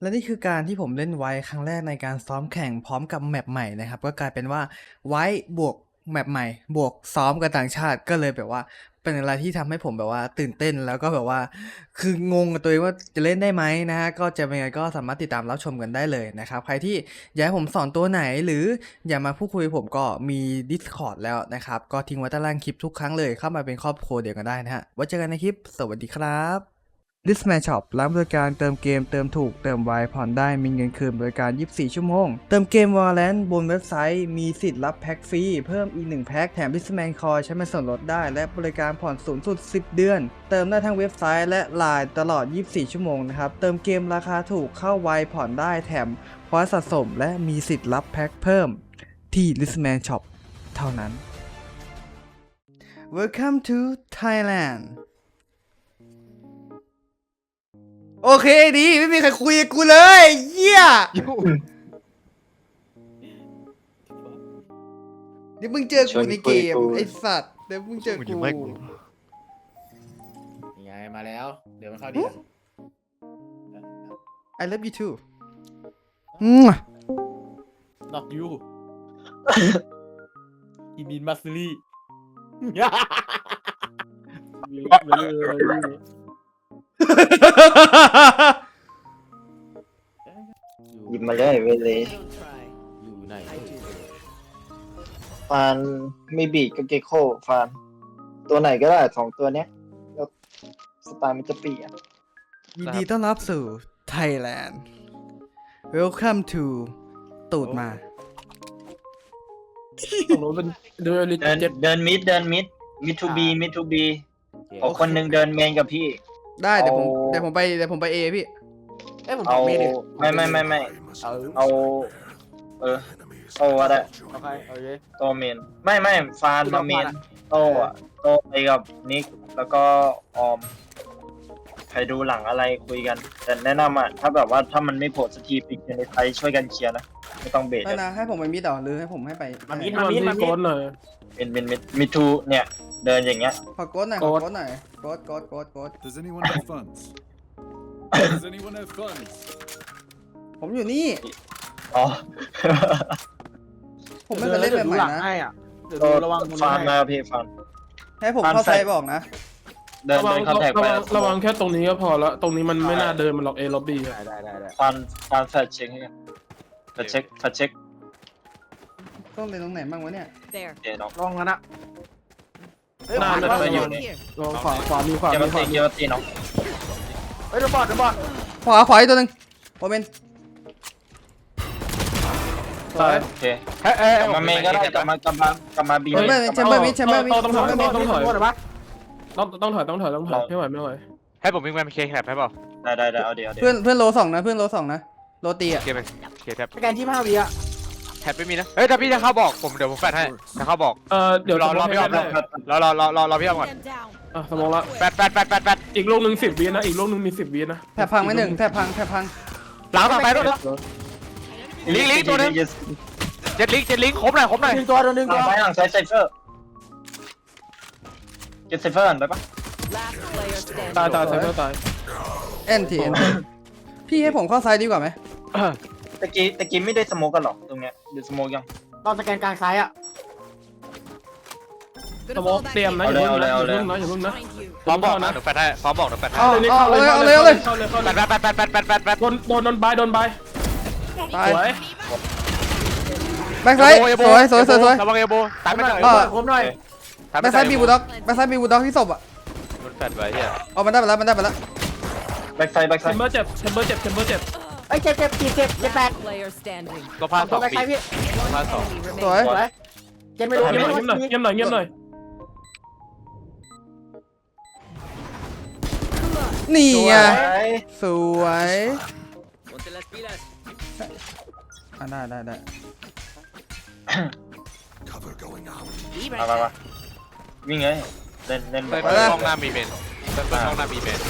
และนี่คือการที่ผมเล่นไว้ครั้งแรกในการซ้อมแข่งพร้อมกับแมปใหม่นะครับ ก็กลายเป็นว่าไว้บวกแมปใหม่ บวกซ้อมกับต่างชาติก็เลยแบบว่า เป็นอะไรที่ทำให้ผมแบบว่าตื่นเต้นแล้วก็แบบว่า คืองงกับตัวเองว่าจะเล่นได้ไหมนะฮะก็จะเป็นไงก็สามารถติดตามรับชมกันได้เลยนะครับ ใครที่อยากให้ผมสอนตัวไหนหรืออยากมาพูดคุยกับผมก็มี Discord แล้วนะครับ ก็ทิ้งไว้ใต้ล่างคลิปทุกครั้งเลยเข้ามาเป็นครอบครัวเดียวกันได้นะฮะไว้เจอกันในคลิป สวัสดีครับ l i s t m a n Shop ร้านบริการเติมเกมเติมถูกเติมไวผ่อนได้มีเงินคืนบริการ 24 ชั่วโมง เติมเกม Valorant บนเว็บไซต์ มีสิทธิ์รับแพ็คฟรี เพิ่มอีก 1 แพ็คแถม l i s t m a n Coin ใช้เป็นส่วนลดได้ และบริการผ่อนสูงสุด 10 เดือน เติมได้ทั้งเว็บไซต์และไลน์ตลอด 24 ชั่วโมงนะครับ เติมเกมราคาถูกเข้าไวผ่อนได้แถมพอยต์สะสม และมีสิทธิ์รับแพ็คเพิ่มที่ l i s t m a n Shop เท่านั้น Welcome to Thailand โอเคดีไม่มีใครคุยกับกูเลยเยี่ยเดี๋ยวมึงเจอกูในเกมไอสัตว์เดี๋ยวมึงเจอมึงอกูยู่ไม่กูยังไงมาแล้ว เดี๋ยวมันเข้าดีกัน I love you too มั่วนอกยูอีบินมาซิลี่ หยิบมาเลยเวเลยอยู่ไหนฟานไม่บีดก็เกโคฟาน ตัวไหนก็ได้สองตัวเนี้ย แล้วสไตล์มันจะเปลี่ยนยินดีต้อนรับสู่ Thailand Welcome to ตูดมาของหนูเป็นเดือนลิเดินเจ็ดเดินมิดเดินมิดมิดทูบีมิดทูบีขอคนหนึ่งเดินเมนกับพี่ ได้เดี๋ยวผมเอา เดี๋ยวผมไปเดี๋ยวผมไปเอพี่ เอ้ยผมเอาทำไม่ได้ไม่ไม่ไม่ไม่เอาเอา เออโตอะไรโอเคโอเคโตเมน ไม่ไม่ฟานมาเมนโตอะโตไปกับนิกแล้วก็ออม ใครดูหลังอะไรคุยกัน แต่แนะนำอะ ถ้าแบบว่าถ้ามันไม่โผล่สักทีปิกในไทยช่วยกันเคลียร์นะ ไม่ต้องเบรกได้นะให้ผมไปมิดต่อหรือให้ผมให้ไปมันมีที่มันที่โกนหน่อยเป็นเป็นมิทูเนี่ย เดินอย่างเงี้ย ขอโกดหน่อยขอโกดหน่อยโกดโกดโกดโกด Does anyone have funds? Does anyone have funds? ผมอยู่นี่ อ๋อผมไม่ไปเล่นแบบใหม่หลังนะ ให้อะเดี๋ยวดูระวังตรงฟานี้นให้มาพี่ฟานให้ผมฟันเข้าใส่ไซต์บอกนะ เดินระวัเดิงนเข้าแท็กระไปวังระวังแค่ตรงนี้ก็พอแล้วตรงนี้มันไม่น่าเดินมันหรอกเอล็อบบี้ได้ได้ได้ได้ฟานฟานแฟชเช็คให้กัน แฟชเช็คแฟชเช็คต้องเล่นตรงไหนบ้างวะเนี่ย There. เดี๋ยวน้องระวังกันนะเฮ้ยน่าขวาจะขวาไปอยู่ One here. ระวังขวาขวามีขวาเกียร์มีมาขตีวาเกียร์มาตีน้องเฮ้ยเดี๋ยวบอดเดี๋ยวบอดขวาขวาอีกตัวหนึ่งโอเมนตายโอเคเฮ้ยเอ้ยกลับมาเมนก็ได้กลับมากลับมากลับมาบีแชมเบอร์แชมเบอร์มิดแชมเบอร์มิดต้องถอยต้องต้องถอยโทษนะปะต้องต้องถอยต้องถอยต้องถอยไม่ไหวไม่ไหวให้ผมวิ่งไปเคลียร์แคปให้เปล่าได้ได้ได้เอาเดี๋ยวเอาเดี๋ยวเพื่อนเพื่อนโลสองนะเพื่อนโลสองนะ โรตีอะเคลียร์ไปเคลียร์แคปสแกนที่ห้าวิอะแคปไม่มีนะ เฮ้ยถ้าพี่จะเข้าบอกผมเดี๋ยวผมแฟดให้ถ้าเข้าบอก เออเดี๋ยวรอรอพี่ออมได้รอรอรอรอรอพี่ออมก่อน Them down. อะสมองละแฟดแฟดแฟดแฟดแฟดอีกลูกหนึ่งสิบวินะอีกลูกหนึ่งมีสิบวินะแทบพังไหมหนึ่งแทบพังแทบพังหลังต่อไปด้วยลิงลิงตัวนึงเจ็ดลิงเจ็ดลิงครบหน่อยครบหน่อย หนึ่งตัวโดนหนึ่งหลัตังว ซ้ายหลังซ้ายไซเฟอร์เก็ตไซเฟอร์ได้ปะ Last player standing. ตายตายตายตายเอ็นทีเอ็นพี่ให้ผมเข้าไซต์ดีกว่าไหม ตะกี้ตะกี้ไม่ได้สโมกกันหรอตรงเนี้ยหรือสโมกยัง ตอนสแกนกลางซ้ายอะ สมองเตรียมนะอย่าเพิ่งนะอย่าเพิ่งนะอย่าเพิ่งนะ Find you. พร้อมบอกนะเดี๋ยวแฟดให้พร้อมบอกเดี๋ยวแฟดให้เอาเลยเอาเข้าเอาเลยเลยเอาเลยเอาเลย เข้าเลยเข้าแฟเลยดแฟดแฟดแฟดแฟดแฟดแฟดโดนโดนโดนบายโดนบายตายสวยแบ็คไซต์สวยสวยสวยสวย ระวังเอโบตายไม่ได้เออ ผมหน่อยแบ็คไซต์บีบูด็อกแบ็คไซต์บีบูด็อกที่ศพอะมันแฟดไว้เฮียเอามันได้ไปแล้วมันได้ไปแล้วแบ็กไซด์แบ็กไซเชมด์เบอร์เจ็บเชมเบอร์เจ็บเชมเบอร์เจ็บ เอ้ยเจ็บเจ็บเจ็บเจ็บเจ็บแปด Last player standing. ก็พลาดสตัอวงแบ็คปีไซด์พี่พลาดสอง Enemy สวย remaining. สวยเจ็บไม่รู้เงียบไม่หน่อยรู้เงียบหน่อยเงียบหน่อยเงียบหน่อยนี่ไงสวยสวยอะได้ได้ได้ Cover going out. Be มา right มามา back. วิ่งเลยเล่นเล่นเต้นแบบช่องหน้ามีเมนเต้นช่องหน้ามีเมน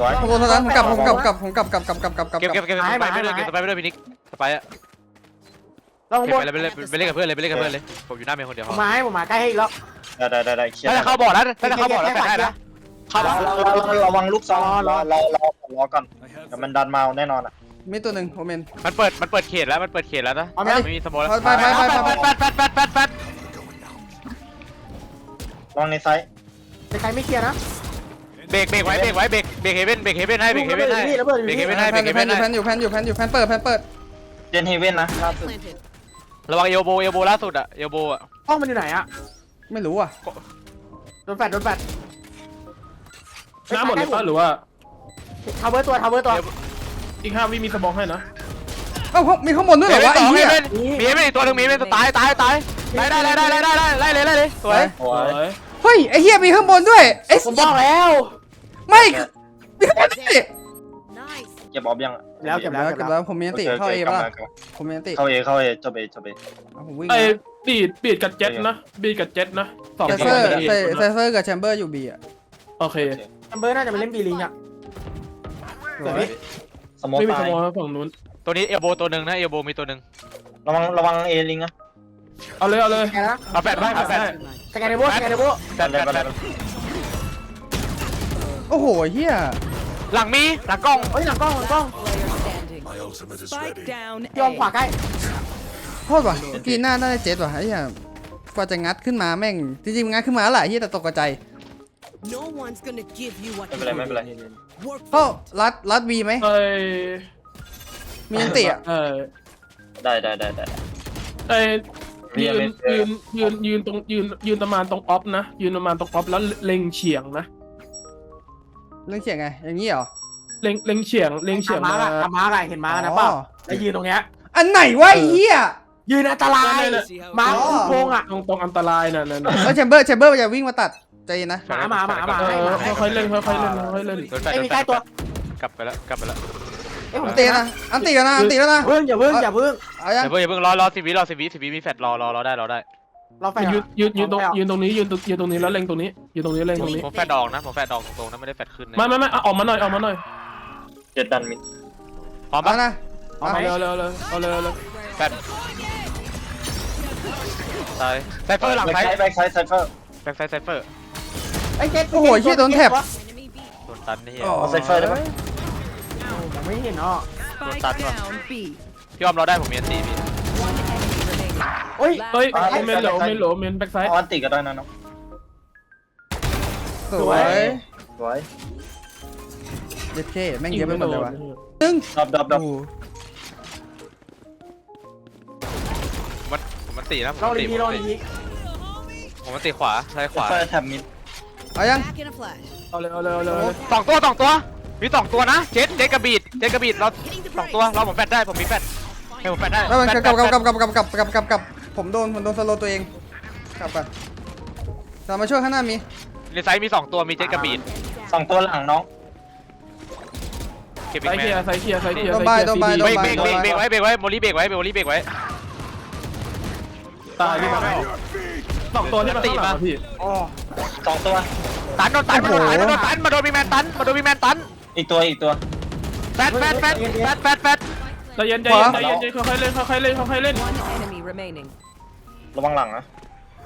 สวยผมโดนเท่านั้นผมกลับผมกลับกลับผมกลับกลับกลับกลับกลับกลับเก็บเก็บเก็บไปไม่ด้วยเก็บไปไม่ด้วยพี่นิกสไปอะลองเก็บบนไปเลยไปเล่นกับเพื่อนเลยไปเล่นกับเพื่อนเลยผมอยู่หน้าเมนคนเดียวผมมาให้ผมมาใกล้ให้อีกแล้วได้ได้ได้ได้เคลียร์ถ้าจะเข้าบอกแล้วถ้าจะเข้าบอกแล้วแฟดได้นะเข้าเรามาเราเราระวังลูกซองรอรอรอรอก่อน I have เดี๋ยวมันดันมาเอาแน่นอนอะมีตัวหนึ่งโอเมนมันเปิดมันเปิดเขตแล้วมันเปิดเขตแล้วนะเอาไหมไม่มีสโมอแล้วไปไปไปไปไปแฟดแฟดแฟดแฟดแฟดระวังในไซส์แต่ใครไม่เคลียร์นะ เบรกเบรกไว้เบรกไว้เบรกเบรกเฮเว่นเบรกเฮเว่นให้เบรกเฮเว่นให้ระเบิดอยู่เบรกนี่เฮระเว่นเบิดให้แพเบรกนเฮอยู่แพเว่นนอยู่ให้แพนอยู่แพนอยู่แพนอยู่แพนเปิดแพนเปิดเจนเฮเว่นนะล่าสุดระวังเอลโบเอลโบล่าสุดอะเอลโบอะห้องมันอยู่ไหนอะไม่รู้อะโดนแฟดโดนแฟดหน้าหมดเลยปะหรือว่าทาวเวอร์ตัวทาวเวอร์ตัวอีกห้าวิมีสมองให้นะเอ้ามีข้างบนด้วยเฮเหรอเว่นวะสไอ้องเฮเหี้ยเว่นมีเฮเว่นอีกตัวหนึ่งมีเฮเว่นตายตายตายไล่ได้ไล่ได้ไล่ได้ไล่เลยไล่เลยสวยโอ้ยเฮ้ยไอ้เหี้ยมีข้างบนด้วยไอ้ผมบอกแล้ว ไม่มีข้างบนด้วย Nice. เก็บออฟยังอะแล้วเก็บแล้วเก็บแล้วผมมีอันติเข้าเอโคป่ะโคกลับมากลับมาผมมีอันติเข้าเอเข้าเอจบเอจบเอ เอาผมวิ่งไอ้นะบีดบีดกับเจ็ตนะบีดกับเจ็ตนะสองไซคเฟอร์นไซไซเฟอร์กับแชมเบอร์อยู่บีอะโอเคแชมเบอร์น่าจะมาเล่นบีลิงอะสวยสโมอไม่มีตาสยมองฝั่งนู้นตัวนี้เอลโบตัวหนึ่งนะเอลโบมีตัวหนึ่งระวังระวังเอลิงนะเอาเลยเอาเลยสแกนนะเอาแฟดไว้เอาแฟดสแกนในโบสแกนในโบแฟดแฟดแฟด โอ้โหเหี้ยหลังมีหลังกล้องเฮ้ยหลังกล้องหลังกล้อง Player standing. Spike down. ยอมขวา A. ใกล้โทษว่ะกีหน้าน่าจะเจ็ดว่ะไอ้เหี้ยกว่าจะงัดขึ้นมาแม่ง จริงๆงัดขึ้นมาแล้วแหละเหี้ยแต่ตกกระใจ No one's gonna give you what ไม่เป็นไรไม่เป็นไร Work ก็รัดรัดบีไหม เอ้ยมีอันติอะเออได้ได้ได้ได้ไอ้มียือะไรนเอ่ยืยนยืนยืนตรงยืนยืนประมาณตรงออฟนะยืนประมาณตรงออฟแล้วเล็งเฉียงนะ เรื่องเขียงไง อย่างนี้เหรอเล็งเล็งเฉียงเล็งเฉียงมามาร์กอะมาร์กอะเห็นมาร์กนะเปล่าอ๋อแล้วยืนตรงเนี้ย อันไหนวะไอ้เหี้ย ยืนอันตราย มาร์กคุมโพงอะตรงตรงอันตรายน่ะนั่นน่ะแล้วแชมเบอร์แชมเบอร์มันจะวิ่งมาตัดใจเย็นนะ หมาหมาหมาหมาเออค่อยๆเล่นค่อยๆเล่นค่อยๆเล่นโดนแฟดไอ้โดมีนแฟใกล้ดตัว กลับไปแล้วกลับไปแล้วเอ้ยผอัมนตินะ อันติกันนะ อันติแล้วนะ เพิ่งอย่าเพิ่งอย่าเพิ่งเอายังเดี๋ยวเพิ่งอย่าเพิ่งรอรอสิบวิรอสิบวิสิบวิมีแฟดรอรอรอได้รอได้ เราแฟดยืนยืนยืนตรงยืนตรงนี้ยืนตรงยืนตรงนี้แล้วเล็งตรงนี้ยืนตรงนี้เล็งตรงนี้ผมแฟดดอกนะผมแฟดดอกตรงๆนะไม่ได้แฟดขึ้นนะไม่ไม่ไม่เอาออกมาหน่อยออกมาหน่อยเจ็ดดันมิดพร้อมเอาปะนะเอาเร็วเร็วเร็วเอาเร็วเร็วแฟดตายไซเฟอร์หลังแบ็คไซไซด์แบ็คไซด์ไซเฟอร์แบ็คไซด์ไซเฟอร์ไอ้เจ็ดโอ้โหเหี้ยโดนแท็บโดนตันนี่เอาไซเฟอร์ได้ปะผมไม่เห็นเนาะ Spike That's one. down. B. พี่ออมรอได้ผมมีอันตีพี่ One enemy remaining. เฮ้ยเฮ้ย Last โอเมนเหลอโอเมนเหลอโอเมนแบ็กไซด์เอาอันติก็ได้นะน้องสวยสวยเด็ดเคแม่งเยอะไปหมดเลยวะตึ้งดับดับดับโอ้โหมันผมมันตีนะผมเรามันลีตีพีผมเรามันลีตีพีผมมันตีขวาซ้ายขวาไฟแท็บมิดเอายัง Back in a flash. เอาเลยเอาเลยเอาเลยเอาเลยสองตัวสองตัว มีสองตัวนะ เจ็ดเจ็ดกระบีดเจ็ดกระบีดเราสองตัว เราผมแฟดได้ ผมมีแฟด ให้ผมแฟดได้แล้วมันกลับกลับกลับกลับกลับกลับกลับกลับกลับผมโดนผมโดนสโลตัวเองกลับก่อนตามมาช่วยข้างหน้ามีในไซส์มีสองตัวมีเจ็ดกระบีดสองตัวหลังน้องเก็บไซอีกส์แมเคียไซส์เคียร์ไซส์เคียร์โดนบายเคลียร์โดนบายซีเบรกเบรกเบรกเบรกไว้เบรกไว้โมลี่เบรกไว้โมลี่เบรกไว้ตายพี่มาสองตัวที่มันตีมาพี่สองตัว ตันโดนตันมาโดนตันมาโดนตันมาโดนมีแมนตันมาโดนมีแมนตันอีกตัวอีกตัวแฟดแฟดแฟดแฟดแฟดแฟด ใจเย็นใจเย็นใจเย็นใจเย็นค่อยๆเล่นค่อยๆเล่นค่อยๆเล่น One enemy remaining. ระวังหลังนะ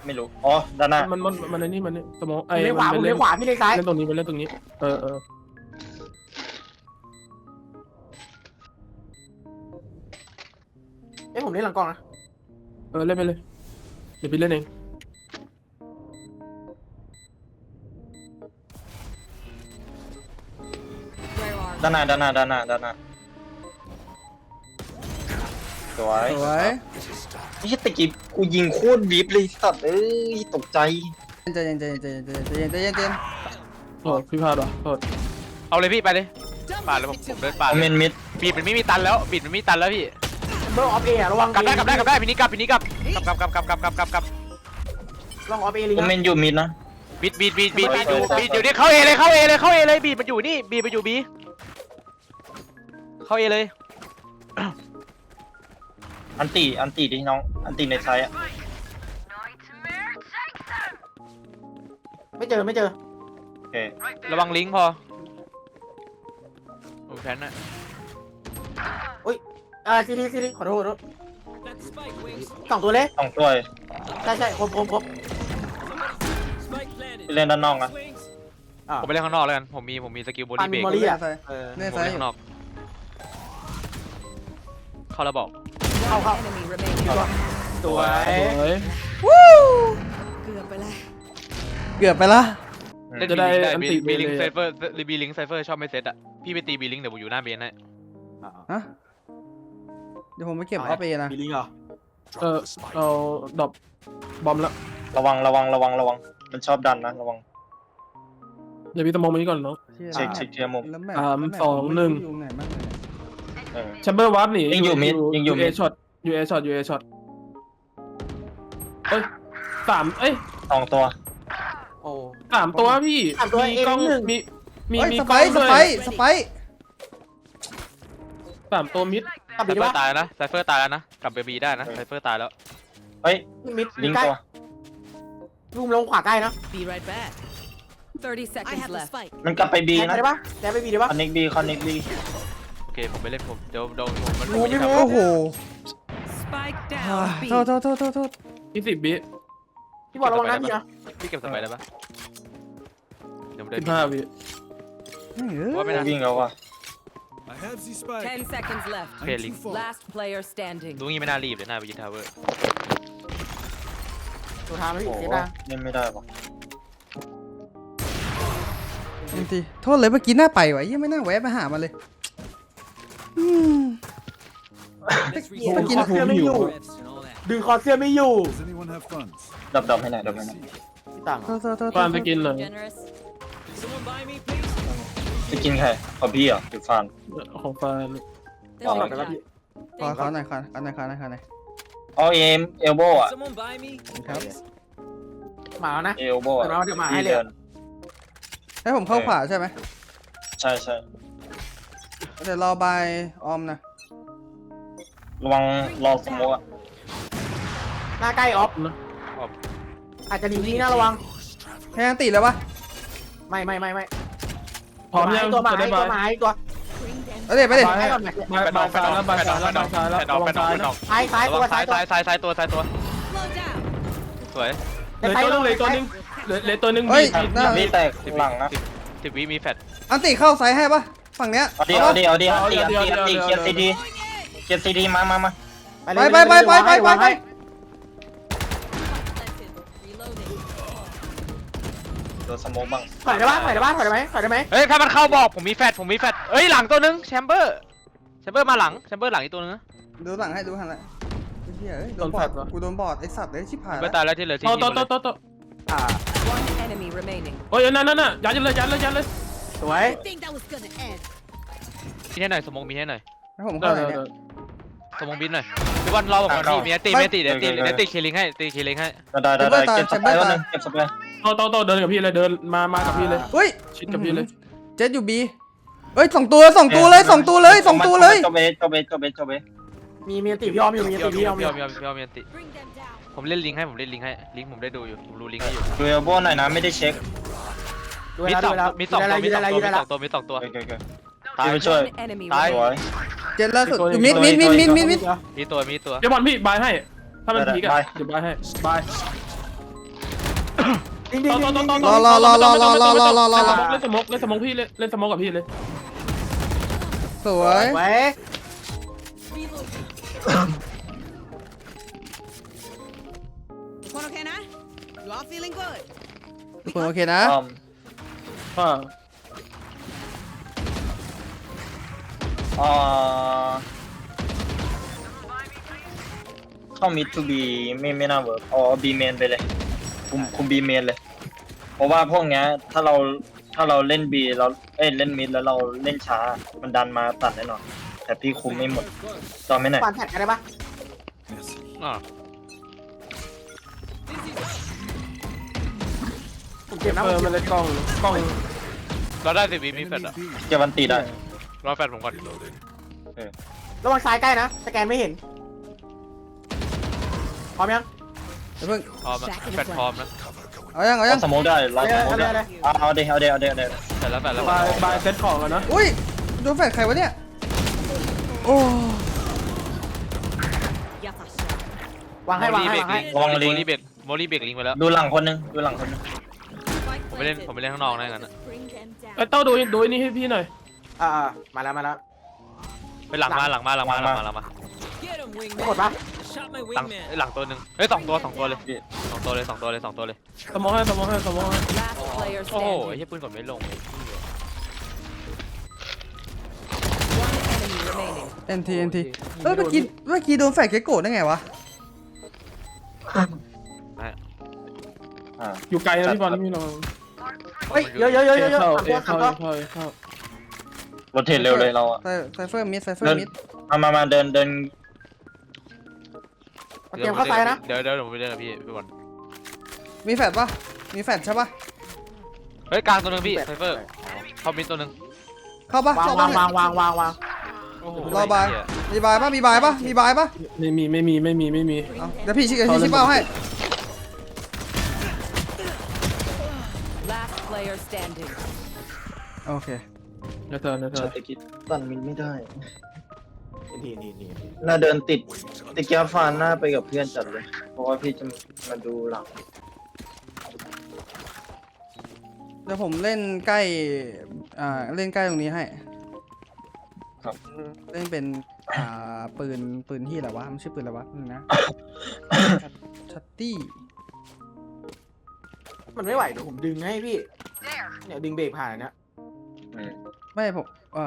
ไม่รู้ อ๋อ ด้านหน้า มันมันมันไอ้นี่มันนี่สมองไอ้ผมเล่นขวาผมมันเล่นขวาพี่เล่นซ้ายเล่นตรงนี้มันเล่นตรงนี้ เออเออเอ้ยผมเล่นหลังกล้องนะเออเล่นไปเลยเดี๋ยวพี่เล่นเองด้านหน้า ด้านหน้า ด้านหน้า ด้านหน้า สวยสวยนี่ตะกี้กูยิงโคตรบีบเลยสัตว์เอ้ยตกใจใจเย็นใจเย็นใจเย็นใจเย็นใจเย็นใจเย็นใจเย็นโทษพี่พลาดว่ะโทษเอาเลยพี่ไปเลยปาดเลยผมผมเดินปาดโอเลเมยนมิดบีดมันไม่มีตันแล้วบีดมันไม่มีตันแล้วพี่เบอร์ออฟเอะระวังกลับได้กลับได้กลับได้พี่นี้กลับพี่นี้กลับกลับกลับกลับกลับกลับกลับกลับลองออฟเอลิงโอเมนอยู่มิดนะบีดบีดบีดบีดบีดอยู่บีดอยู่นี่เข้าเอเลยเข้าเอเลยเข้าเอเลยบีดมันอยู่นี่บีดมันอยู่บีเข้าเอเลย อันตีอันตีดิน้อง อันตีในไซส์อะไม่เจอไม่เจอ โอเคระวังลิงก์พอโอ้แพนน่ะอ่าซีรีซีรีขอโทษขอโทษสองตัวเลยสองตัวเลยใช่ใช่ครบครบครบไปเล่นด้านนอกนะอะผมไปเล่นข้างนอกแล้วกันผมมีผมมีสกิลโบปาลี่นเบรกมอลลี่อะใส่เออเนี่ยผมใส่เล่นข้างนอกเข้าแล้วบอก เข้าเข้า Enemy remaining. สวยเฮ้ยเกือบไปแล้วเกือบไปละ จะได้ได้อันบีติบีลิงเลย ไซเฟอร์บีลิงไซเฟอร์ชอบไม่เซตอะ พี่ไปตีบีลิงเดี๋ยวผมอยู่หน้าเบนให้ฮะเดี๋ยวผมไปเก็บออฟเอนะ มีลิงเหรอเออเอาดรอปบอมละระวังระวังระวังระวัง มันชอบดันนะระวัง เดี๋ยวพี่ตะมองมานี่ก่อนเนาะ เช็คเช็คเทียร์มุมแล้วแมปสามแล้วแปสองหนึ่ง อยู่ไหนบ้างเลยเออ แชมเบอร์วาร์ปหนียังอยู่มิดยังอยู่มิเอดช็อต ยูเอช็อตยูเอช็อตเอ้ยสามเอ้ยสองตัว โอ้ สามตัวพี่สามตัวมีกล้องเอ็มหนึ่งมีมีเฮ้ยมีสกไปล้องร์สด้วยไปร์สไปร์สามตัวมิดกลับไซไปดีเฟอวะร์ตายแล้วนะไซเฟอร์ตายแล้วนะ กลับไปบีได้นะเออไซเฟอร์ตายแล้ว เฮ้ย มิดลิงใกล้ตัว รูมลงขวาใกล้นะ Be right back. 30 seconds left. มันกลับไปบีแกนะ ได้ปะแกไปบีได้ปะคอนเน็กบีคอนเน็กบีโอเค ผมไปเล่นผม เดี๋ยวเดี๋ยวผมมันรู้ผมไม่จะรู้ทำโอ้โห Spike อ่า down. B. โทษโทษโทษโทษโทษยี่สิบบิพี่บอลระวังนะพี่นะพี่เก็บสไปได้ปะเดี๋ยวผมเดิสินบห้าบิเฮ้ยว่าไม่น่าวิ่งแล้วว่ะ I have the spike. 10 seconds left. Okay, I'm Link. too far. Last player standing. ดูงี้ไม่น่ารีบเลยหน้าไปยินทาวเวอร์ตัวทางไม่โอ้ผิดโหเสียดังเล่นไม่ได้ว่ะจริงๆโทษเลยเมื่อกี้หน้าไปวะยังไม่น่าแวะไปหามันเลย ดึงคอเสื้อไม่อยู่ ดึงคอเสื้อไม่อยู่ Does anyone have funds? ดับดับให้หน่อยดับให้หน่อยพี่ต่างโทษโทษโทษฟานไปกินเลย Generous. จะกินใครขอพี่เหรอหรือฟาน ของฟาน There's ต่อ your ก่อนนะ shot. พี่ขอขอหน่อยขอขอหน่อยขอหน่อยขอหน่อยเอาเอมเอลโบอะ ครับมาแล้วนะ เอลโบอะเดี๋ยวเราเดี๋ยวมาให้เลยดินให้ผมเข้าขวาใช่ไหมใช่ใช่เดี๋ยวรอบายออมนะ ระวังรอสโมกอะหน้าใกล้ออฟนะอาจจะดีนี่นะระวังแพงติดแล้ววะไม่ไม่ไม่ไม่พร้อมยังตัวมาจะได้ให้บาตัวยมาให้ตัวเอาเดี๋ยวไปดิบายให้ก่อนไหมบายบายซ้ายแล้วบายซ้ายแล้วบายซ้ายแล้วแฟนอระอกวัแฟงนออกซ้ายแฟนนะออกซ้ายซ้ายระตัวัวงซ้าซ้ายยตัวซ้ายซ้ายซ้ายตัวซ้ายตัว Slow down. สวยเหลือตัวนึงเหลือตัวนึงเหลือเหลือตัวนึงเฮ้ยบีบหน้านี่แตกสิบหลังนะสิบสิบวิมีแฟดอันติเข้าไซส์ให้ปะฝั่งเนี้ยเอาดิเอาดิเอาดิเอาดิเอาดิเอาดิเกียร์ซีดี เกียร์ซีดีมามามาไปไปไปไปไปไปไปโดนสโมกบ้างถอยได้บ้างถอยได้บ้างถอยได้ไหมถอยได้ไหมเฮ้ยถ้ามันเข้าบอกผมมีแฟดผมมีแฟดเอ้ยหลังตัวนึงแชมเบอร์แชมเบอร์มาหลังแชมเบอร์หลังอีกตัวนึงนะดูหลังให้ดูหันละไอ้เหี้ยเอ้ยโดนบอดกูโดนบอดไอ้สัตว์เลยชิบหายแชมเบอแล้วร์ตายแล้วที่เหลือทีโตมโตโตโตโตอ่า One enemy remaining. โอ้ยนั่นนั่นน่ะยัดเลยยัดเลยยัดเลยสวย think that was gonna end. มีให้หน่อยสมองมีให้หน่อยให้ผมได้เข้าไหนได้เนี่ยได้ สมองบินหน่อยพี่บอลรอผมก่อนพี่มีอันตีมีอันตีเดี๋ยวตีเดี๋ยวตีเคลิงให้ตีเคลิงให้ได้ได้ได้เก็บสไปร์วันนึงเก็บสไปร์โตโตโตเดินกับพี่เลยเดินมามากับพี่เลยเฮ้ยชิดกับพี่เลย เจ็ดอยู่บีเฮ้ยสองตัวสองตัวเลยสองตัวเลยสองตัวเลยจบเบจบเบจบเบจบเบมีมีติพี่ออมอยู่มีพี่ติเอาพี่พี่ออเอามอพี่ยู่เอาพี่เอามีอันตี Bring them down. ผมเล่นลิงให้ผมเล่นลิงให้ลิงผมได้ดูอยู่ผมดูลิงให้อยู่ดูเอลโบหน่อยนะไม่ได้เช็คดูมีแล้วสดูองแล้วมีสองตัวมียืสนองอะไรตัวยืนมีอะไรสองตัวมีสองตัวโอเคโอเค ตายไปช่วย One enemy ตายส remaining. วยเจ็ดล่าสุดอยู่มิดมิดมิดมิดมิดมิดมีตัวมีตัว เดี๋ยวบอลพี่บายให้ ถ้ามันได้พีกอะบาย เดี๋ยวบายให้บายดิ้งดิ้งโตดิ้งโตดิ้งโตดิ้งโตรอรอรอรอรอรอรอรอรอเล่นสมกเล่นสมกพี่เล่นเล่นสมกกับพี่เลยสวยไว้ This one okay now? You all feeling good? ทุกคนโอเคนะอืมอ่า อ่าเข้ามิดทูบีไม่ไม่น่าเวิร์กอ๋อบีเมนไปเลย คุมคุมบีเมนเลย เพราะว่าพวกเนี้ยถ้าเราถ้าเราเล่นบีเราเอ้ยเล่นมิดแล้วเราเล่นช้า มันดันมาตัดแน่นอน แต่พี่คุมไม่หมดจอไม่หน่อยปานแท็กกันได้ปะ Merci. อ่าผมเก็บนะเอผมอเก็มันบเลยกล้องกล้องเราได้สิบวิมีแฟด Enemy อะ B. เก็บวันตีได้ รอแฟดผมก่อนระวังซ้ายใกล้นะสแกนไม่เห็นพร้อมยังเดี๋ยวเพิ่งพร้อมนะแฟดพร้อมนะเอายังเอายัเรางสโมกได้เราสโมกได้เอาเลยเอาเอาเดเอาเดเอาเดเอาเดแฟดแล้วแฟดแล้วบายบายเซตของแล้วนะอุ้ยโดนแฟนใครวะเนี่ยโอ้วางให้วางให้วางให้ระวังลิงโมลี่เบรกโมลี่เบรกลิงไปแล้ว ดูหลังคนหนึงดูหลังคนหนึงโมผมไม่เล่นผมไม่เล่นข้างนอกนะงั้นอะ Bring them down. ไอ้เต้าดูดูไอ้นี่ให้พี่หน่อย อ่ามาแล้วมาแล้วไปหลังมาหลังมาหลังมาหลังมาหลังมา Get him, กด wingman. ปะ Shot my หลัง wingman. เอ้ยหลังตัวหนึ่งเฮ้ยสองตัวสองตัวเลยสองตัวเลยสองตัวเลยสองตัวเลยสมองให้สมองให้สมองให้ Last player โอ้โห standing. ไอ้เหี้ยปืนกดไม่ลง One enemy remaining. NT NT เออเมื่อกี้เมื่อกี้โดนแฟกเกโกะได้ไงวะอ่าอยู่ไกลนะพี่บอลพี่ลองเฮ้ยเยอะเยอะเยอะเอเยอะเยอะเข้าสามเอตัวสาเข้ามตัวเอเข้าเอเข้า โรเทตเร็วเลยเราอะไซไซเฟอร์มิดไซเฟอร์มิดมามามาเดินเดินเตรียมเข้าไซนะ เดี๋ยวเดี๋ยวผมไปเล่นกับพี่พี่บอลมีแฟดปะมีแฟดใช่ปะเฮ้ยกลางตัวหนึ่งพี่ไซเฟอร์เข้ามิดตัวหนึ่งเข้าปะวางเข้าวาปะงวางวางวางวางโอ้โหรอบาย เหี้ยมีบายปะมีบายปะมีบายปะไม่มีไม่มีไม่มีไม่มี เอาเดี๋ยวพี่ชิเดี๋ยวพี่ชิเป้าให้ Last player standing. โอเค เดี๋ยวเธอเดี๋ยวเธสอเตกิตันมินไม่ได้นี่นี่นี่นี่น่าเดินติดติดแก้วฟานหน้าไปกับเพื่อนจัดเลย เพราะว่าพี่จะมาดูหลังเดี๋ยวผมเล่นใกล้ อ่า เล่นใกล้ตรงนี้ให้ ครับเล่นเป็น อ่า ปืน ปืนที่อะไรวะ มันชื่อปืนอะไรวะนึงนะ ชัตชัตตี้ มันไม่ไหวเดี๋ยวผมดึงให้พี่ เนี่ยดึงเบรกผ่านเนี่ยอืม ไม่ผมเอ่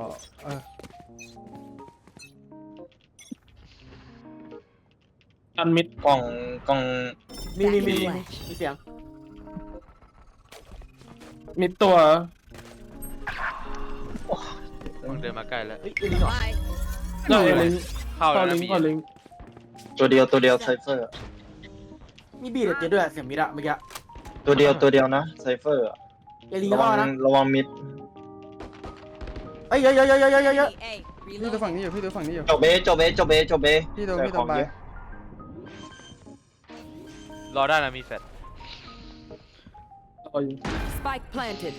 อเอออันมิดกล่องกล่องมีมีมีมีเสียง มิดตัวมึงเดินมาใกล้แล้วเฮ้ยลิงเหรอ Bye. เออลิงเข้าเข้าแล้วลินะงพี่เข้าลิงตัวเดียวตัวเดียวไซเฟอร์ มีบีเด็ดด้วยเสียงมิดอะเมื่อกี้ตัวเดียวตัวเดียวนะไซเฟอร์อย่าลิงระเข้าวังนะระวังมิด เอ้ยเยอะเยอะเยอะเยอะเยอะเยอะพี่ดูฝั่งนี้อยู่พี่ดูฝั่งนี้อยู่จบเบจบเบจบเบจบเบพี่โดนใส่พี่โดของนบาเยยอะรอได้นะมีแฟดเอาอยู่ Spike planted.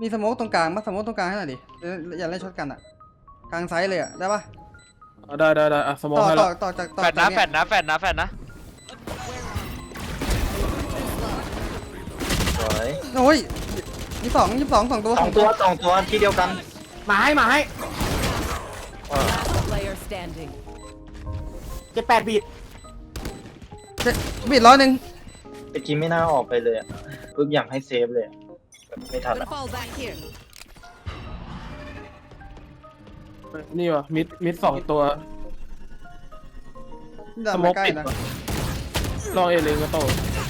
มีสโมกตรงกลางมาสโมกตรงกลางให้หน่อยดิเดี๋ยวอย่าเล่นช็อตกันอะกลางไซส์เลยอะได้ปะเอาได้ได้ได้อะสมองต่อให้ต่แล้อวต่อจากต่อแฟดนะจากแฟเนี้ยดนะแฟดนะแฟดนะสวยโอ้ย ยี่สองยี่สองสองตัวสองตัวสองตัวที่เดียวกัน มาให้มาให้ Last player standing. เจ็ดแปดบีดเจ็ดบิดร้อยหนึ่งตะกี้ไม่น่าออกไปเลยอะปึ๊บอยากให้เซฟเลยอะแบบไม่ทัน Gonna อะ fall back here. นี่วะมิดมิดสองตัวดันสโมมากใกล้ปิดนะลองเอเลงก็โต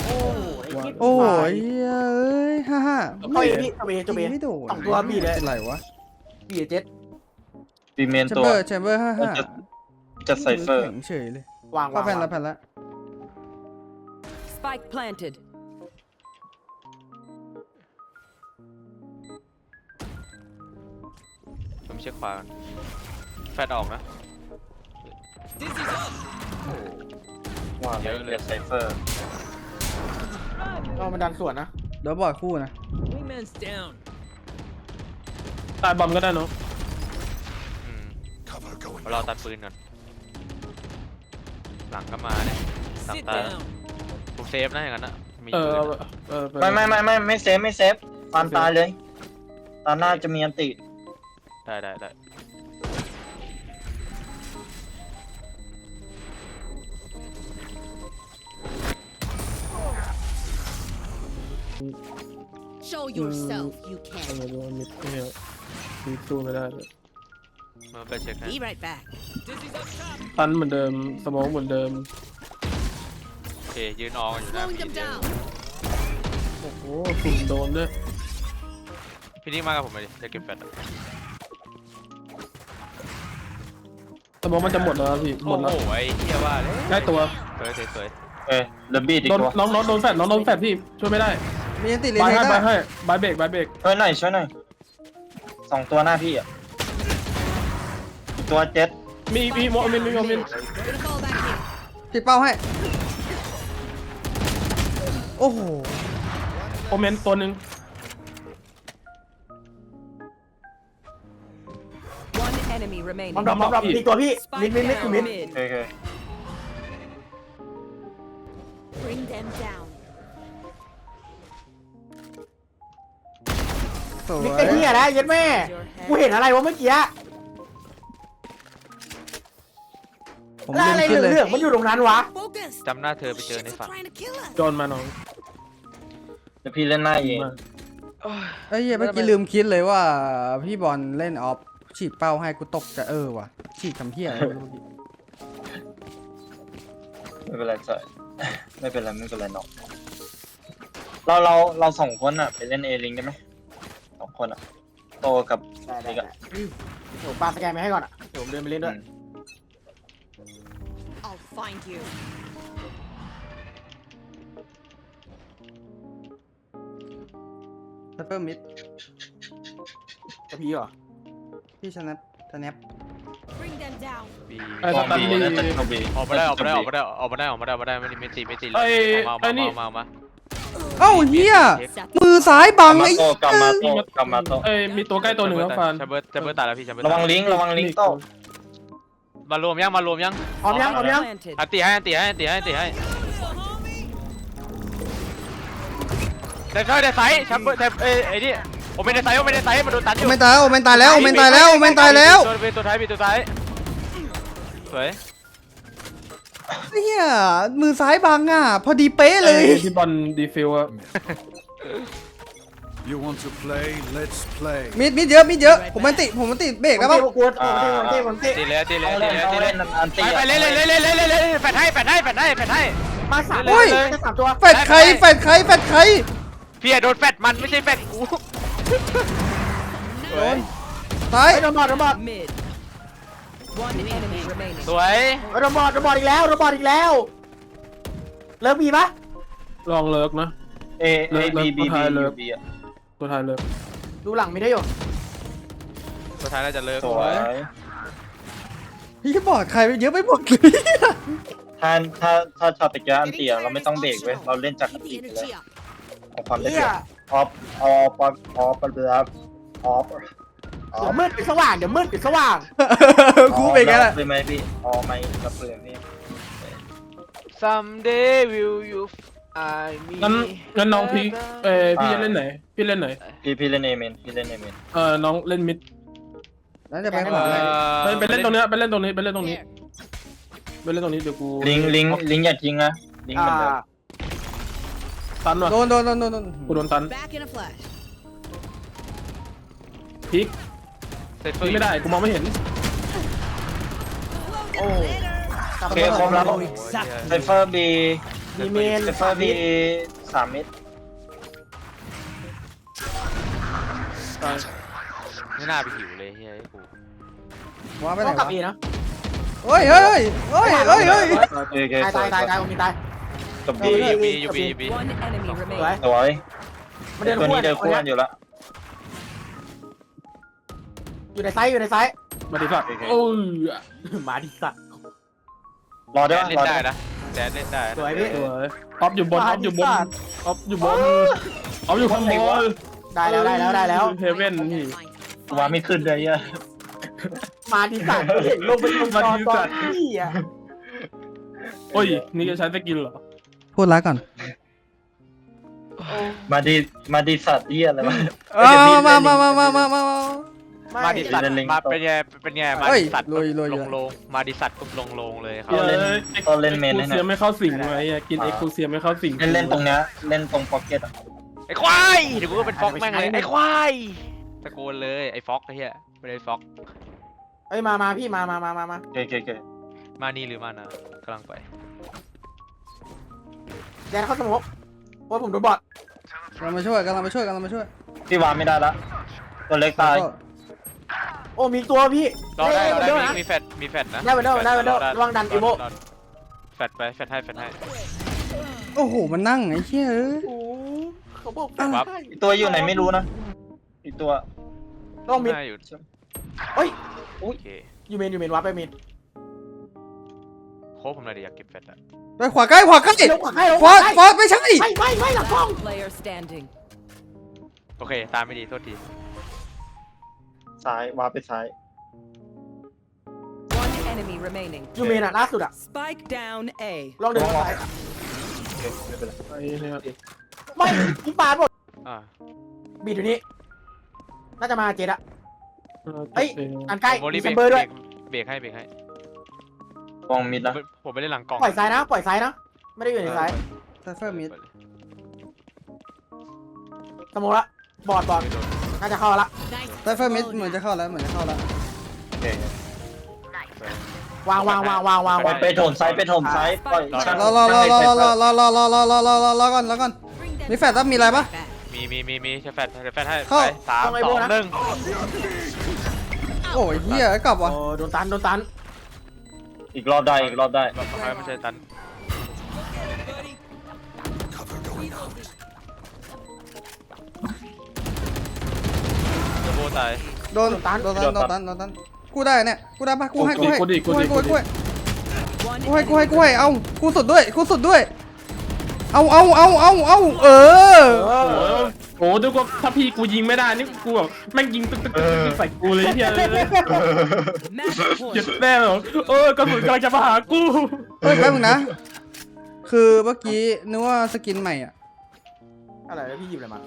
โอ้ย โอ้ยเอ้ยฮ่าฮ่าเข้าเอพี่เข้าเอจบเอ ยิงไม่โดนสองตัวบีดเลย เป็นไรวะบีดเจ็ดปีเมนแชมตัว เบอร์แชมเบอร์ห้าห้าจะ จะไซเฟอร์แข็งเฉยเลยวางางว่าวแผ่นวาละงแผ่นละ Spike planted. ผมเช็คขวาก่อนแฟดออกนะ ว่าเยเยอะอะเลเลยยไซเฟอร์ เอามันดันสวนนะเดี๋ยวบอดคู่นะ Wingman's down. ตายบอมก็ได้เนาะอืม Cover going เราตัดปืนก่อน หลังก็มาเนี่ยหลัง Sit ตา down. ผมเซฟนะอย่างนั้นอะมีเออปืนเอาอะเออไปไม่ไม่ไม่ไม่ไม่เซฟไม่เซฟฟันตายเลยตาหน้าจะมีอันติ ได้ได้ได้ Show yourself you ทำ can. ไมดูว่ามิดเนี่ยมิดสู้ไม่ได้เลยมันไปเช็คให้ Be right back. ตันเหมือนเดิมสมองเหมือนเดิมโอเคยืนออกอยู่หน้า Slowing พี่ them down. โอ้โหสุ่มโดนด้วยพี่นี่มากับผมเลยดิจะเก็บแฟดอะสมองมันจะหมดแล้วนะพี่หมโอ้ดแล้วโหไอ้เหี้ยว่าเลยได้ตัวสวยสวยสวยเอ้ยเดบบี้อีกโดนตัวน้องน้องโดนแฟดน้องโดนแฟดพี่ช่วยไม่ได้ มีอันติรีบายเทคให้ได้บายให้บายเบรกบายเบรกช่วยหน่อยช่วยหน่อยสองตัวหน้าพี่อะอีกตัวเจ็ดมีมีโมมินมีโมมิน Gonna fall back here. ติดเป้าให้ โอ้โหโอเมนตัวหนึ่ง One enemy remaining. บอมดรอปบอมดรอปอีกตัวพี่มิด Spike มิดมิด down มิด mid. โอเค Bring them down. วมิกยไอ้เหี้ยนะเย็ดแม่ กูเห็นอะไรวะเมื่อกี้ผมแล้วลือะไรมขึ้นเลยเหลืองๆมันอยู่ตรงนั้นวะ Focus. จำหน้าเธอไปเจอในฝัน Trying to kill us. โจนมาน้องเดี๋ยวพี่เล่นหน้าเองมาเอ้ยเมื่อกี้ลืมคิดเลยว่า พี่บอลเล่นออฟฉีดเป้าให้กูตกจะเออว่ะฉีดทำเพี้ยอะไรไม่รู้พี่ไม่เป็นไรใช่ไม่เป็นไรไม่เป็นไรน้องเราเราเราสองคนอะไปเล่นเอลิงได้ไหมสอง คนอะโตกับได้ได้นี่ก็ได้เดี๋ยวปาสแกนไปให้ก่อนอะเดี๋ยวผมเดินไปเล่นด้วย I'll find you. ซัปเปอร์มิดจะพี่เหรอพี่ชนะชนะ Bring them down. บีไอ้ฟสองตันบีดีน่าจะเข้าบี ออกมาได้ออกมาได้ออกมาได้ออกมาได้ออกมาได้ออกมาได้ไม่ได้ไม่ตีไม่ตีเลยไอ้มาไอ้มานี่มามา เอ้าเฮีย Set มือซ้ายบักางมาไอ้โตกามาโตกามาโตเอ้ยมีตัวใกล้ตัวหนึ่งแล้วฟานแชมเบอร์แชมเบอร์ตายแล้วพี่แชมเบอร์ระวังลิงก์ระวังลิงก์โตมารวมยังมารวมยังพร้อมยังพร้อมยัง planted. อันตีให้อันตีให้อันตีให้อันตีให้เดฟเดฟไซส์แชมเบอร์เดฟเอ้ยไอ้นี่ผมไม่ได้ไซส์ผมไม่ได้ไซส์มันโดนตันอโอยู่เมนตายแล้วโอเมนตายแล้วโอเมนตายแล้วโอเมนตายแล้วตัวเป็นตัวท้ายเป็นตัวท้ายสวย เฮียมือซ้ายบังอะ พอดีเป๊ะเลยไอ้ที่บอลดีฟิลอะ You want to play? Let's play. มิดมิดเยอะมิดเยอะผมมันติผมมันติเบรกแล้แล้ววป่ะป่ะกลัวผมเต้ผมเต้ผมเต้ตีเลยตีเลยเอาตีเล่นเลยเอาตีเลเล่ยนอันตีไปไปเลยเลยเลยเลยเลยเลยแฟดให้แฟดให้แฟดให้แฟดให้มาสามโอ้ยแค่สามตัวแฟดใครแฟดใครแฟดใครพี่โดนแฟดมันไม่ใช่แฟดกูซ้ายไอ้โดนบอดโดนบอด Mid. One enemy remaining. สวยไอ้โดนบอดโดนบอดอีกแล้วโดนบอดอีกแล้ว เลิกมีปะลองเลิกนะ เอเอบีบีบียูบีอะตัวท้ายเลิกดูหลังมีได้อยู่สุดท้ายน่าจะเลิกสวยพี่บอดใครไปเยอะไปหมดเลยถ้าถ้าถ้าชาติกาอันเตียเราไม่ต้องเบรกเว้ยเราเล่นจากอัน Keep ตี the ไปเลย energy up. เอาความได้เฮีเปรียยบออฟออฟออฟออฟเรือออฟ ออเดี๋ยฟวมืดเป็นสว่างเดี๋ยวมืดเป็นสว่างกูเป็นไงล่ะเลยไหมพี่ออไม่กับเปลือกนี่ someday will you find me งั้นงั้นน้องพี่เอ้ยพี่จะเล่นไหน พี่เล่นไหน พี่พี่เล่นเอเมนพี่เล่นเอเมนเออน้องเล่นมิดแล้วจะไปเอ่ขวาไหนอไปไปเล่นตรงเนี้ยไปเล่นตรงนี้ไปเล่นตรงนี้ Here. ไปเล่นตรงนี้เดี๋ยวกูลิงลิงลิงอย่าทิ้งนะลิงเหมือนเดิมอ่าตันว่ะโดนโดนโดนโดนโดนกูโดนตัน Back in a flash. พลิกเซฟพลิกไม่ได้กูมองไม่เห็น โอ้กลับโอมาเคครบแล้วโอ้ยไซเฟอร์บีมีเมนไซเฟอร์บีสามเม็ดตายไม่น่าไปหิวเลยเฮ้ยกูว้าไปไหนต้องกลับวะเอนะเฮ้ยเฮ้ยเฮ้ยเฮ้ยเฮ้ยโอเคโอเคตายตายตายตายผมมีตายกับยูบีบียูบียูบี One enemy สวย remaining. สวยมันเดินตัวคู่นี้เดินคู่กักันนอยู่ละ อยู่ในไซส์อยู่ในไซส์มาดิสัตว์โอเค โอ้ยมาดิสัตว์ รอได้แดปะนเล่รอนได้ได้ปะนะแดนเล่นได้นะสวยพี่สวยออฟอยู่บนออฟอยู่บนมาดิสัตว์ออฟอยู่บนออฟอยู่ข้างบนได้แล้วได้แล้วได้แล้ว เฮเว่นนี่ตัวไม่ขึ้นเลยเยอะมาดิสัตว์เห็นลงไปตรงจอตอนพี่อะโอ้ยนี่จะใช้สกินเหรอพูดรักก่อนมาดีมาดีสัตว์เยี่ยอะไรมาเออมามามามามามามา มาดิสัตว์เล่นลิงมาเป็นไงเป็นไงมาเฮ้ยดิสัตว์ลุยลุย ลงลงมาดิสัตว์กุบลงลงเลยครับ เล่นอ็กตอนเล่นเมนซ์ให้หน่อย เซียไม่เข้าสิงไว้อะกินเอ็กซ์คลูเซียไม่เข้าสิงเล่นเล่นตรงเนี้ยเล่นตรงพ็อกเก็ตอะไอ้ควายเดี๋ยวกูก็เป็นฟ็อกแม่งเลยไอ้ควายตะโกนเลยไอ้ฟ็อกไอ้เหี้ยไม่ได้ฟ็อกเอ้ยมามาพี่มามามามามาโอเคโอเคโอเคมานี่หรือมานะกำลังไปแดนเข้าสมองโอ้ยผมโดนบอดกำลังมาช่วยกำลังมาช่วยกำลังมาช่วยพี่วางไม่ได้ละตัวเล็กตาย โอ้มีตัวพี่รอได้รอได้เดี๋ยวมีนะมีแฟดมีแฟดนะได้ไปเด้อได้ไปเด้อระวังดันอีโมแฟดไปแฟดให้แฟดให้โอ้โหมันนั่งไอ้เชี่ยเอ้ยโอ้เขาบอกครับอีกตัวอยู่ไหนไม่รู้นะอีกตัวต้องมีน่าอยู่เฮ้ย โอเคยูเมนยูเมนวับไปเมนโค้ชผมเลยดิอยากเก็บแฟดอะไปขวาใกล้ขวาใกล้ลงขวาให้ลงฟขอวาสให้ฟอสไม่ใช่ไม่ไม่ไม่หลังกล้อง Player standing. โอเค ตามไม่ดีโทษที ซ้ายวางไปซ้าย One enemy remaining. ยูเมนอะล่าสุดอะ Spike down A. ลองเดินไปโอเคไม่เป็นไรไอ้เนี่ยไม่ยิงปาหมดอ่าบีดอยู่นี่น่าจะมาเจ็ดอะเอ้ยอันใกล้ผมโมมีลี่แชเบรมกเบอร์ด้วย เบรกให้เบรกให้วองมิดผมนะไปผมไปเล่นหลังกล่องปล่อยซ้ายนะ ปล่อยซ้ายนะ ไม่ได้อยู่ในซ้ายไซเฟอร์มิดสมมติละบอดบอดน่าจะเข้าละไซเฟอร์มิดเหมือนจะเข้าแล้วเหมือนจะเข้าแล้วโอเค วางวางวางวางวางไปวางไปโถมไซส์ไปโถมไซส์ปล่อยช่างรอ รอรอรอช่างรอให้รอรอรอรอรอรอรอรอก่อนรอก่อน มีแฟดต้องมีอะไรปะ มีมีมีมีใช้แฟดใช้แฟดให้เข้า ไปสามสองหนึ่งโอ้ยเฮียกลับว่ะโอ้โดนตันโดนตันอีกรอบได้อีกรอบได้แบบให้ไม่ใช่ตัน ตายโดนโดนตันโดนตันโดนตันโดนตันกูได้เนี่ยกูได้ปะกูให้กูให้กูดิกูกูดิให้กูกูดิให้กูให้กูให้กูให้กูให้เอากูสุดด้วยกูสุดด้วย เอาเอาเอาเอาเอาเออเอโอ้อโหโอ้โหดูว่าถ้าพี่กูยิงไม่ได้นี่กูแบบแม่งยิงตึ๊กตึ๊กตึ๊กตึ๊กใส่กูเลยเฮียเลย Match หยุด point. แน่เหรอเออกระสุนกำลังจะมาหากูเฮ้ยแป๊บนึงนะ คือเมื่อกี้นึกว่าสกินใหม่อะอะไรแล้วพี่หยิบอะไรมา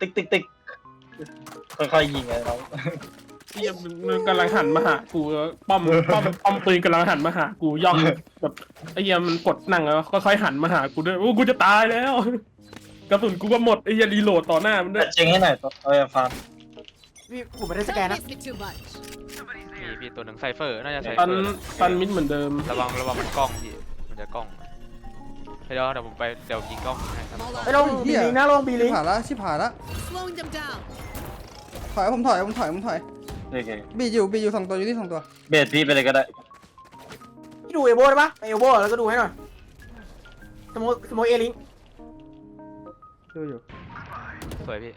ติ๊กติ๊กติ๊กค่อยๆยิงไงน้องเฮียมันกำลังหันมาหากูป้อมป้อมป้อมปืนกำลังหันมาหากูย่องแบบไอ้เฮียมันกดนั่งแล้วค่อยๆหันมาหากูด้วยโอ้กูจะตายแล้วกระสุนกูก็หมดไอ้เฮียรีโหลดต่อหน้ามันด้วแต่ยเจงให้หน่อยเอ้ยฟาร์มพี่ผมไม่ได้สแกนนะ me too much. มีพี่ตัวหนึ่งไซเฟอร์น่าจะไซเฟตัอนร์ตันมิดเหมือนเดิมระวังระวังมันกล้องพี่มันจะกล้อง เดี๋ยวเดี๋ยวผมไปเดี๋ยวยิงกล้องให้ครับไปลงบีลิงนะลงบีชิลิบงหายละชิบหายละ Slowing them down. ถอยผมถอยผมถอยผมถอย โอเคบีอยู่บีอยู่สองตัวอยู่ที่สองตัว เบสพี่ไปเลยก็ได้พี่ดูเอโบได้ปะไปเอโบแล้วก็ดูให้หน่อยสมมติสมมติเอลิงดูอยู่ สวยพี่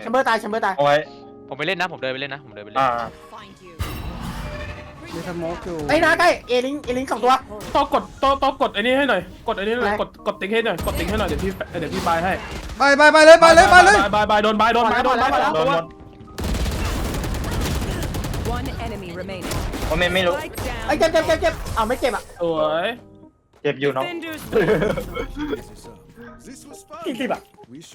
แชมเบอร์ตายแชมเบอร์ตายเอาไว้ผมไปเล่นนะผมเดินไปเล่นนะผมเดินไปเล่น อ่า Find you. มีสโมกอยู่ไอ้ยนะใกล้เอลิงเอลิงสองตัวต้องกดต้องต้องกดไอ้นี่ให้หน่อย กดไอ้นี่หน่อยอะไรกดกดติ๊กให้หน่อย กดติ๊กให้หน่อย เดี๋ยวพี่เดี๋ยวพี่บายให้ไปไปไปเลยไปเลยไปเลยบายบายโดนบายโดนบายโดนบายโดนหมด One enemy remaining. เพราะไม่ไม่รู้ Spike ไอ้ย down. เจ็บเจ็บเจ็บเจ็บอ้าวไม่เจ็บอะสวยเจ็บอยู่เนาะ Defenders. This was fun. กี่สิบอะ We should